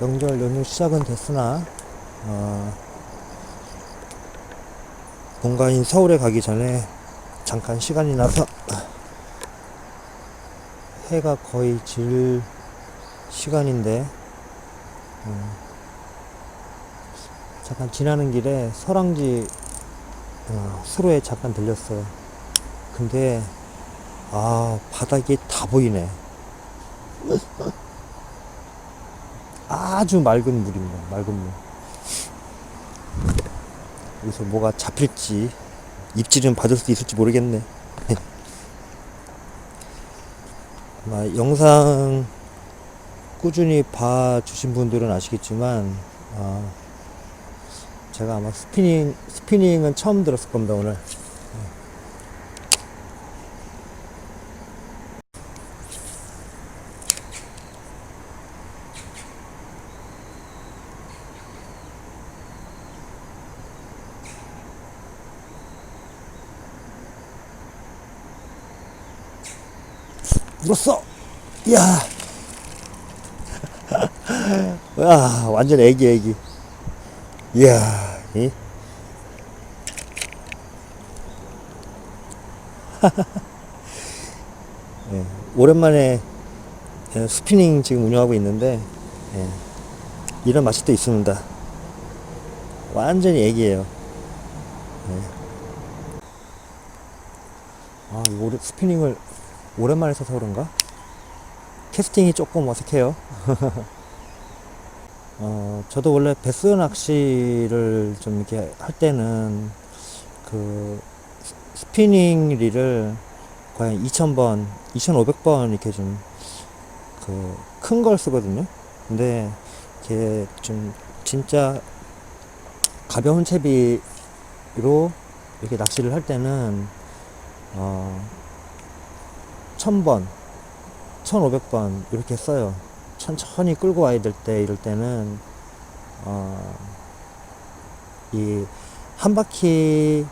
명절 연휴 시작은 됐으나 어, 본가인 서울에 가기 전에 잠깐 시간이 나서 해가 거의 질 시간인데 음, 잠깐 지나는 길에 설왕지 어, 수로에 잠깐 들렸어요. 근데 아 바닥이 다 보이네. 아주 맑은 물입니다. 맑은 물. 여기서 뭐가 잡힐지 입질은 받을 수 있을지 모르겠네. 아마 영상 꾸준히 봐주신 분들은 아시겠지만 어, 제가 아마 스피닝 스피닝은 처음 들었을 겁니다 오늘. 물었어. 야. 야, 완전 애기 애기. 이야, 이. 예, 오랜만에 예, 스피닝 지금 운영하고 있는데 예, 이런 맛이 또 있습니다. 완전히 애기예요. 예. 아, 이 오래, 스피닝을 오랜만에 써서 그런가? 캐스팅이 조금 어색해요. 어, 저도 원래 베스 낚시를 좀 이렇게 할 때는 그 스- 스피닝 릴을 거의 2000번, 2500번 이렇게 좀 그 큰 걸 쓰거든요. 근데 이게 좀 진짜 가벼운 채비로 이렇게 낚시를 할 때는 어, 1000번, 1500번 이렇게 써요. 천천히 끌고 와야 될 때 이럴 때는 어, 이 한 바퀴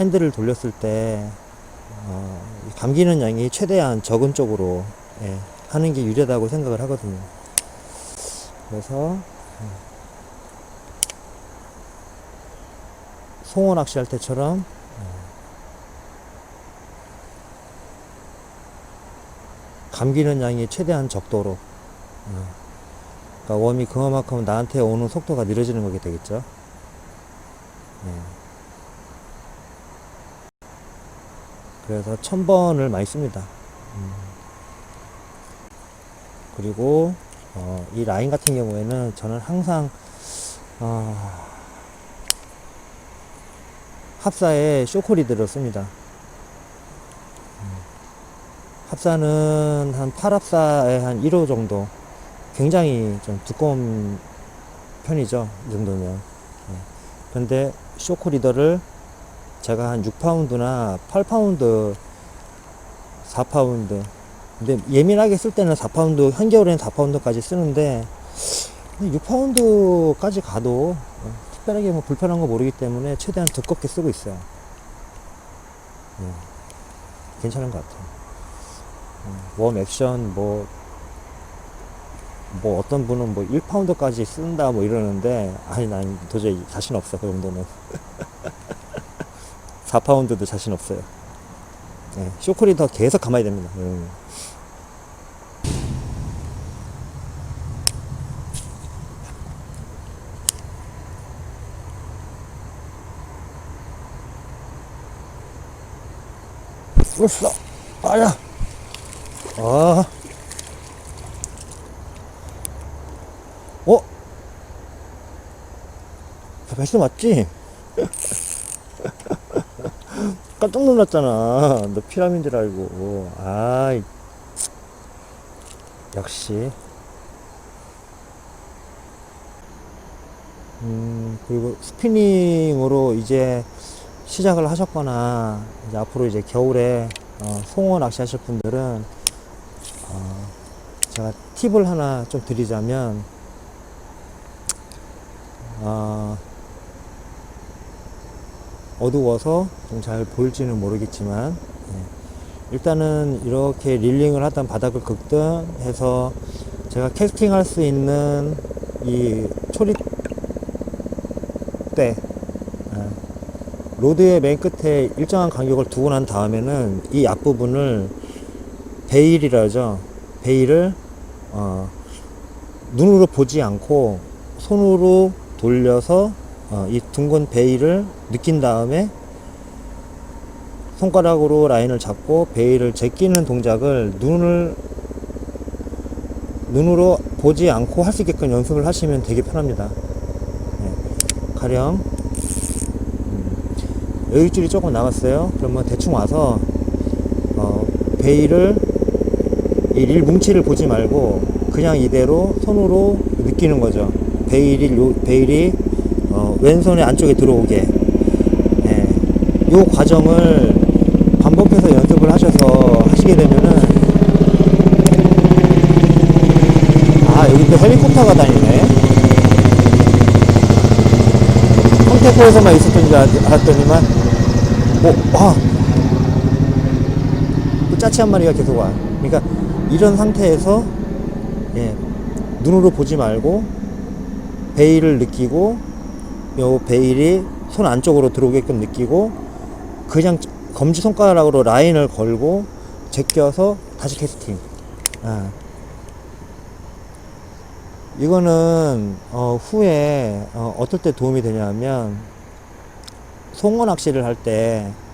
핸들을 돌렸을 때 어, 이 감기는 양이 최대한 적은 쪽으로 예, 하는 게 유리하다고 생각을 하거든요. 그래서 음, 송어 낚시할 때처럼 감기는 양이 최대한 적도로 어. 그러니까 웜이 그만큼 나한테 오는 속도가 느려지는 거게 되겠죠 예. 그래서 천번을 많이 씁니다 음. 그리고 어, 이 라인 같은 경우에는 저는 항상 어, 합사에 쇼코리드를 씁니다 합사는 한 8합사에 한 1호 정도. 굉장히 좀 두꺼운 편이죠. 이 정도면. 예. 근데 쇼크 리더를 제가 한 6파운드나 8파운드, 4파운드. 근데 예민하게 쓸 때는 4파운드, 한겨울에는 4파운드까지 쓰는데 6파운드까지 가도 어, 특별하게 뭐 불편한 거 모르기 때문에 최대한 두껍게 쓰고 있어요. 예. 괜찮은 것 같아요. 웜 액션 뭐, 뭐 어떤 분은 뭐 1파운드까지 쓴다 뭐 이러는데 아니 난 도저히 자신 없어 그 정도는. 4파운드도 자신 없어요. 네, 쇼크리 더 계속 감아야 됩니다. 음. 으쌰 아야 아. 어? 저 배스 맞지? 깜짝 놀랐잖아. 너 피라미인 줄 알고. 아이. 역시. 음, 그리고 스피닝으로 이제 시작을 하셨거나, 이제 앞으로 이제 겨울에 어, 송어 낚시 하실 분들은 어, 제가 팁을 하나 좀 드리자면, 어, 어두워서 좀 잘 보일지는 모르겠지만, 예. 일단은 이렇게 릴링을 하던 바닥을 긁든 해서 제가 캐스팅할 수 있는 이 초리대 예, 로드의 맨 끝에 일정한 간격을 두고 난 다음에는 이 앞부분을 베일이라죠. 베일을 어, 눈으로 보지 않고 손으로 돌려서 어, 이 둥근 베일을 느낀 다음에 손가락으로 라인을 잡고 베일을 제끼는 동작을 눈을 눈으로 보지 않고 할 수 있게끔 연습을 하시면 되게 편합니다. 네. 가령 음, 여기 줄이 조금 남았어요. 그러면 대충 와서 어, 베일을 이릴 뭉치를 보지 말고 그냥 이대로 손으로 느끼는 거죠. 베일이 요, 베일이 어, 왼손의 안쪽에 들어오게. 예. 요 과정을 반복해서 연습을 하셔서 하시게 되면은 아 여기 또 헬리콥터가 다니네. 성태포에서만 있었던 줄 알- 알았더니만 오, 와. 또 짜치 한 마리가 계속 와. 그러니까 이런 상태에서 예, 눈으로 보지 말고 베일을 느끼고 요 베일이 손 안쪽으로 들어오게끔 느끼고 그냥 검지 손가락으로 라인을 걸고 제껴서 다시 캐스팅. 아. 이거는 어, 후에 어, 어떨 때 도움이 되냐면 송어 낚시를 할 때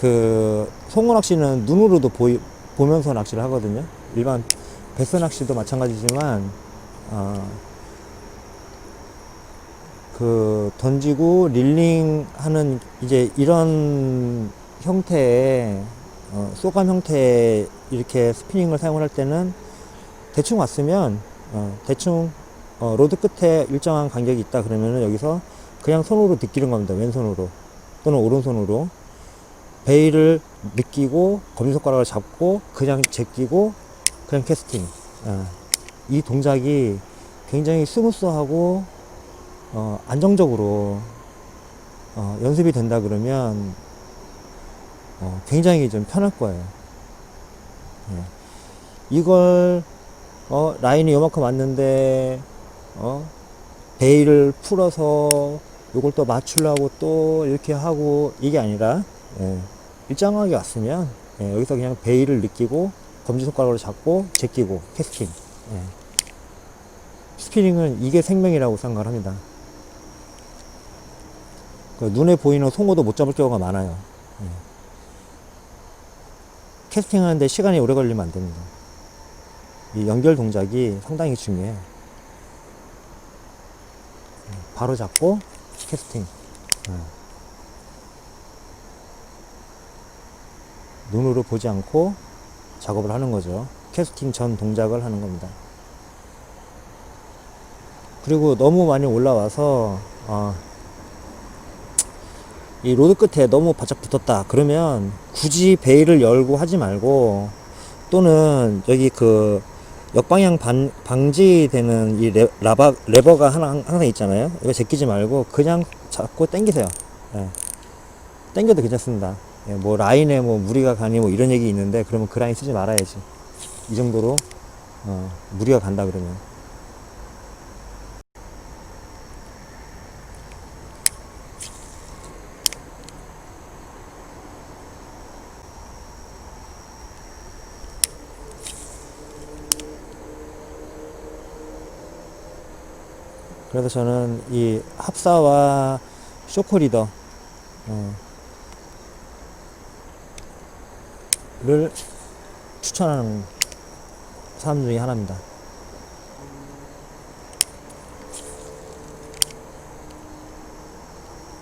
그 송어 낚시는 눈으로도 보이, 보면서 낚시를 하거든요. 일반 배스 낚시도 마찬가지지만 어, 그 던지고 릴링 하는 이제 이런 형태의 어, 쏘감 형태의 이렇게 스피닝을 사용을 할 때는 대충 왔으면 어, 대충 어, 로드 끝에 일정한 간격이 있다 그러면은 여기서 그냥 손으로 느끼는 겁니다 왼손으로 또는 오른손으로 베일을 느끼고 검지손가락을 잡고 그냥 제끼고 그냥 캐스팅. 어, 이 동작이 굉장히 스무스하고 어, 안정적으로 어, 연습이 된다 그러면 어, 굉장히 좀 편할 거예요. 예. 이걸 어, 라인이 요만큼 왔는데, 어, 베일을 풀어서 요걸 또 맞추려고 또 이렇게 하고, 이게 아니라, 예, 일정하게 왔으면, 예, 여기서 그냥 베일을 느끼고, 검지 손가락으로 잡고, 제끼고, 캐스팅. 예. 스피닝은 이게 생명이라고 생각을 합니다. 그 눈에 보이는 송어도 못 잡을 경우가 많아요. 예. 캐스팅 하는데 시간이 오래 걸리면 안 됩니다. 이 연결 동작이 상당히 중요해요. 바로 잡고 캐스팅. 네. 눈으로 보지 않고 작업을 하는 거죠. 캐스팅 전 동작을 하는 겁니다. 그리고 너무 많이 올라와서 어, 이 로드 끝에 너무 바짝 붙었다. 그러면 굳이 베일을 열고 하지 말고 또는 여기 그 역방향 반, 방지되는 이 레, 라바, 레버가 하나, 항상 있잖아요. 이거 제끼지 말고 그냥 잡고 당기세요. 예. 당겨도 괜찮습니다. 예, 뭐 라인에 뭐 무리가 가니 뭐 이런 얘기 있는데 그러면 그 라인 쓰지 말아야지. 이 정도로 어, 무리가 간다 그러면. 그래서 저는 이 합사와 쇼크리더 어, 를 추천하는 사람 중에 하나입니다.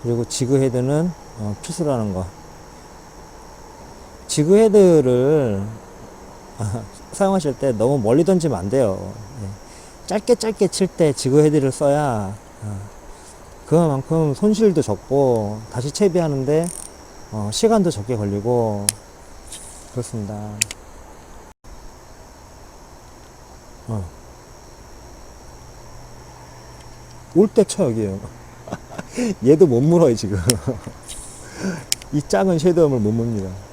그리고 지그헤드는 어, 필수라는 거. 지그헤드를 아, 사용하실 때 너무 멀리 던지면 안 돼요. 예. 짧게 짧게 칠 때 지그 헤드를 써야 어, 그만큼 손실도 적고 다시 채비하는데 어, 시간도 적게 걸리고 그렇습니다. 어. 올때 쳐 여기요. 얘도 못 물어요 지금. 이 작은 쉐드엄을 못 뭅니다.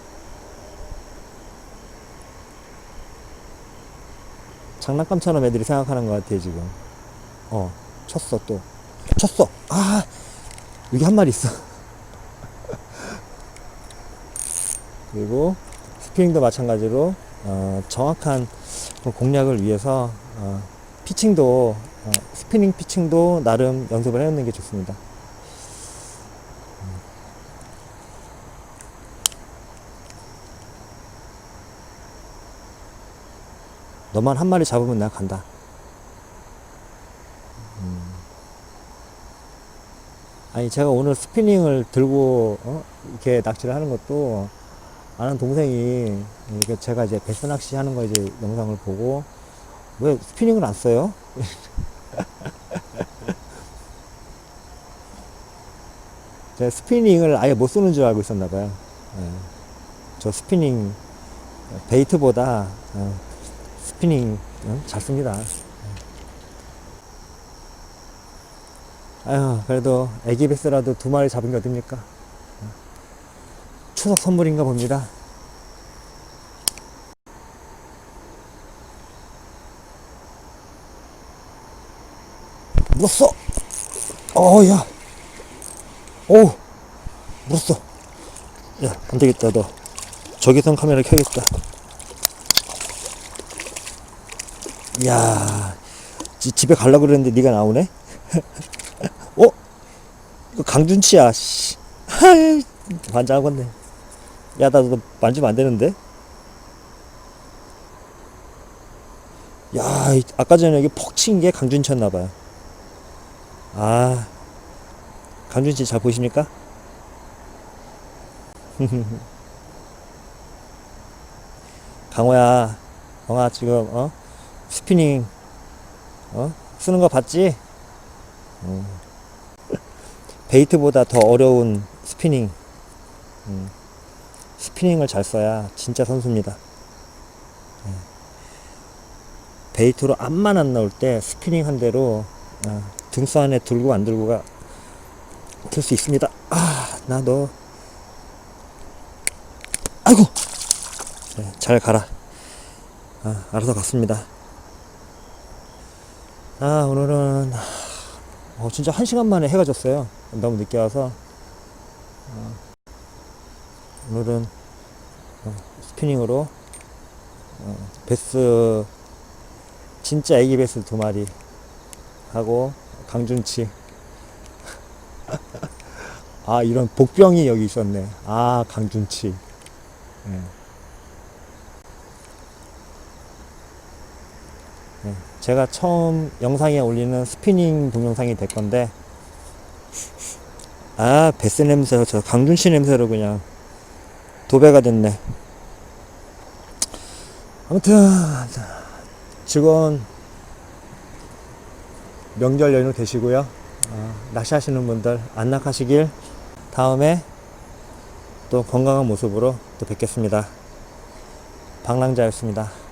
장난감처럼 애들이 생각하는 것 같아 지금 어 쳤어 또 쳤어 아 여기 한 마리 있어 그리고 스피닝도 마찬가지로 어, 정확한 그 공략을 위해서 어, 피칭도 어, 스피닝 피칭도 나름 연습을 해놓는 게 좋습니다. 너만 한 마리 잡으면 내가 간다. 음. 아니 제가 오늘 스피닝을 들고 어? 이렇게 낚시를 하는 것도 아는 동생이 이게 제가 이제 베스 낚시 하는 거 이제 영상을 보고 왜 스피닝을 안 써요? 제가 스피닝을 아예 못 쓰는 줄 알고 있었나 봐요. 예. 저 스피닝 베이트보다 어, 스피닝 어, 잘 씁니다. 아유 그래도 애기 베스라도 두 마리 잡은 게 어딥니까? 추석 선물인가 봅니다. 물었어! 어, 야! 오! 물었어! 야, 안 되겠다, 너. 저기선 카메라 켜야겠다. 야 지, 집에 가려고 그랬는데 네가 나오네? 어? 이거 강준치야, 씨. 반장하겠네. 야, 나너 만지면 안 되는데? 야, 이- 아까 전에 여기 폭친게 강준치였나봐요. 아, 강준치 잘 보이십니까? 강호야, 강아 지금, 어? 스피닝, 어? 쓰는 거 봤지? 어. 베이트보다 더 어려운 스피닝. 음. 스피닝을 잘 써야 진짜 선수입니다. 예. 베이트로 앞만 안 나올 때 스피닝 한 대로 어, 등수 안에 들고 안 들고가 들수 있습니다. 아, 나 너. 아이고! 네, 잘 가라. 아, 알아서 갔습니다. 아, 오늘은, 어, 진짜 한 시간 만에 해가 졌어요. 너무 늦게 와서. 어, 오늘은 어, 스피닝으로 어, 베스 진짜 애기 베스 두 마리 하고 강준치. 아 이런 복병이 여기 있었네. 아 강준치. 예. 예, 제가 처음 영상에 올리는 스피닝 동영상이 될 건데 아 베스 냄새 저 강준치 냄새로 그냥 도배가 됐네. 아무튼 즐거운 명절 연휴 되시고요. 어, 낚시하시는 분들 안락하시길 다음에 또 건강한 모습으로 또 뵙겠습니다. 방랑자였습니다